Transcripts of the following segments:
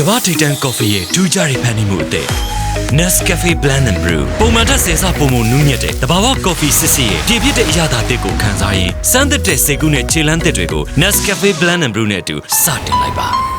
ကမ္ဘာထိပ်တန်းကော်ဖီရဲ့ထူးခြားတဲ့ဖန်တီးမှုအသစ် Nescafe Blend and Brew ပုံမှန်ထက်ဆယ်ဆပုံမှုနူးညံ့တဲ့တဘာဝကော်ဖီစစ်စစ်ရဲ့ပြည့်ပြည့်တဲ့အရသာအသစ်ကိုခံစားရင်စမ်းသစ်တဲ့စိတ်ကူးနဲ့ခြေလန်းသစ်တွေကို Nescafe Blend and Brew နဲ့အတူစတင်လိုက်ပါ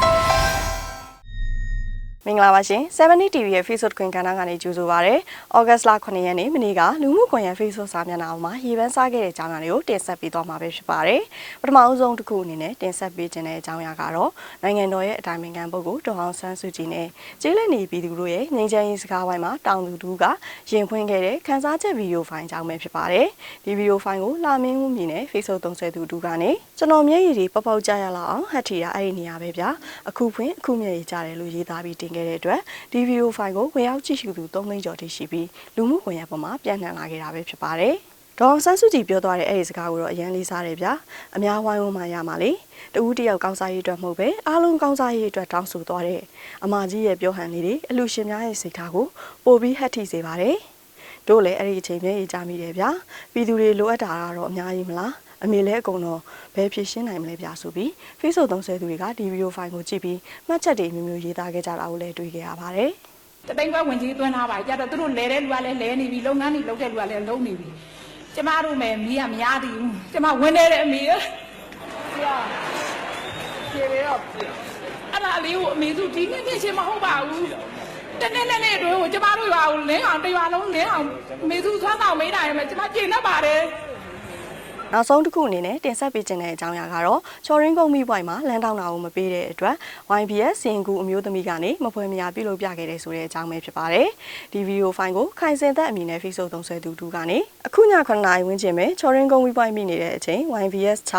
မင်္ဂလာပါရှင်70 TV ရဲ့ Facebook ခွင့်ကဏ္ဍကနေကြိုဆိုပါရစေ။ဩဂတ်လ9ရက်နေ့မနေ့ကလူမှုကွန်ရက် Facebook စာမျက်နှာပေါ်မှာရေပန်းစားခဲ့တဲ့အကြောင်းအရာတွေကိုတင်ဆက်ပေးသွားမှာပဲဖြစ်ပါတယ်။ပထမအဆုံးတစ်ခုအနေနဲ့တင်ဆက်ပေးခြင်းတဲ့အကြောင်းအရာကတော့နိုင်ငံတော်ရဲ့အတိုင်ပင်ခံပုဂ္ဂိုလ်ဒေါအောင်ဆန်းစုကြည်နဲ့ကျေးလက်နေပြည်သူတို့ရဲ့ငြိမ်းချမ်းရေးစကားဝိုင်းမှာတောင်သူတူကရင်ဖွင့်ခဲ့တဲ့ခန်းစားချက်ဗီဒီယိုဖိုင်အကြောင်းပဲဖြစ်ပါတယ်။ဒီဗီဒီယိုဖိုင်ကိုလာမင်းဦးမြင်နဲ့ Facebook သုံးဆွဲသူတူကနေကျွန်တော်မျက်ရည်တွေပေါက်ပေါက်ကြရလောက်အောင်ဟတ်ထီတာအဲ့ဒီနေရာပဲဗျာ။အခုဖွင့်အခုမျက်ရည်ကြတယ်လို့ရေးသားပြီးတင်ခဲ့တဲ့အတွက်ဒီဗီဒီယိုဖိုင်ကိုဝင်ရောက်ကြည့်ရှုသူ3သိန်းကျော်ထိရှိပြီးလူမှုကွန်ရက်ပေါ်မှာပြန့်နှံ့လာခဲ့တာပဲဖြစ်ပါတယ်။ဒေါအောင်ဆန်းစုကြည်ပြောသွားတဲ့အဲ့ဒီစကားကိုတော့အရင်လေးစားတယ်ဗျာ။အများဝိုင်းဝန်းမှရမှာလေ။တဦးတယောက်ကောင်းစားရေးအတွက်မဟုတ်ပဲအားလုံးကောင်းစားရေးအတွက်တောင်းဆိုသွားတဲ့အမကြီးရဲ့ပြောဟန်လေးတွေအလူရှင်များရဲ့စိတ်ထားကိုပိုပြီးဟတ်ထိစေပါတယ်။တို့လည်းအဲ့ဒီအချိန်မြဲရေးကြမိတယ်ဗျာ။ပြည်သူတွေလိုအပ်တာကတော့အများကြီးမလား။ အမေလည်းအကုန်တော့ဘယ်ဖြစ်ရှင်းနိုင်မလဲဗျာဆိုပြီး Facebook သုံးဆွဲသူတွေကဒီဗီဒီယိုဖိုင်ကိုကြည့်ပြီးမှတ်ချက်တွေမျိုးမျိုးရေးသားခဲ့ကြတာကိုလည်းတွေ့ခဲ့ရပါတယ်။တသိန်းခွဲဝင်ကြီးသွင်းထားပါကြတော့သူတို့လဲတဲ့လူကလည်းလဲနေပြီလုပ်ငန်းတွေလုပ်တဲ့လူကလည်းလုပ်နေပြီကျမတို့မယ်မီးကမရသေးဘူးကျမဝင်နေတဲ့အမေရဆရာကျေရရောအဲ့ဒါလေးကိုအမေစုဒီနေ့နေ့ချင်းမဟုတ်ပါဘူးတနေ့နဲ့နေ့အတွင်းကိုကျမတို့ရွာကိုလင်းအောင်တရွာလုံးလင်းအောင်အမေစုသွမ်းဆောင်မေးတာရမယ်ကျမကျေနပ်ပါတယ် နောက်ဆုံးတစ်ခုအနေနဲ့တင်ဆက်ပေးခြင်းတဲ့အကြောင်းအရာကတော့ချော်ရင်းကုန်းမိပွိုင်မှာလမ်းတောင်းတာကိုမပေးတဲ့အတွက် YBS စင်ကူအမျိုးသမီးကနေမဖွဲမရပြုလုပ်ပြခဲ့တဲ့ဆိုတဲ့အကြောင်းပဲဖြစ်ပါတယ်။ဒီဗီဒီယိုဖိုင်ကိုခိုင်စင်သက်အမည်နဲ့ Facebook သုံးဆွဲသူတူကနေအခုည9နာရီဝန်းကျင်ပဲချော်ရင်းကုန်းမိပွိုင်မိနေတဲ့အချိန် YBS 6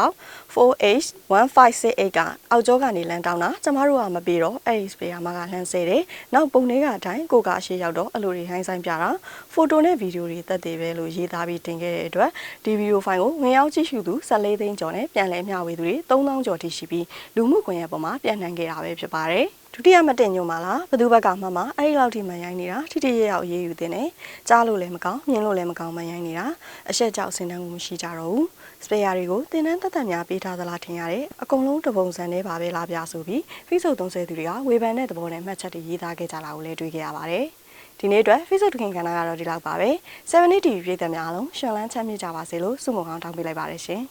4H1568 ကအောက်ကျောကနေလမ်းတောင်းတာကျမတို့ကမပေးတော့အဲ့ဒီ sprayer မှာကလှမ်းဆဲတယ်။နောက်ပုံတွေကအတိုင်းကိုကအရှိရောက်တော့အလိုတွေဟိုင်းဆိုင်ပြတာဖိုတိုနဲ့ဗီဒီယိုတွေတက်သေးပဲလို့ရေးသားပြီးတင်ခဲ့တဲ့အတွက်ဒီဗီဒီယိုဖိုင်ကိုဝင်ရောက်ကြည့်ရှုသူ14သိန်းကျော်နဲ့ပြန်လည်မျှဝေသူတွေ3000ကျော်ထိရှိပြီးလူမှုကွန်ရက်ပေါ်မှာပြန့်နှံ့ခဲ့တာပဲဖြစ်ပါတယ်။ဒုတိယမတင်ညွန်ပါလားဘသူဘက်ကမှမအဲ့ဒီလောက်ထိမှန်ရိုင်းနေတာထိထိရရောက်ရေးယူတင်တယ်ကြားလို့လည်းမကောင်းမြင်လို့လည်းမကောင်းမှန်ရိုင်းနေတာအဆက်ကြောက်စင်တန်းမှုမရှိကြတော့ဘူးစပယ်ယာတွေကိုတင်တန်းတက်တက်များပေးထားသလားထင်ရတယ်အကုန်လုံးတပုံစံနဲ့ပါပဲလားပြဆိုပြီး Facebook သုံးဆွဲသူတွေကဝေဖန်တဲ့သဘောနဲ့မှတ်ချက်တွေရေးသားခဲ့ကြတာကိုလည်းတွေ့ခဲ့ရပါတယ် ဒီနေ့အတွက် Facebook တခင်ကဏ္ဍကတော့ဒီလောက်ပါပဲ7 TV ပြည်သက်များအားလုံးရှင်လန်းချမ်းမြေ့ကြပါစေလို့ဆုမွန်ကောင်းတောင်းပေးလိုက်ပါတယ်ရှင်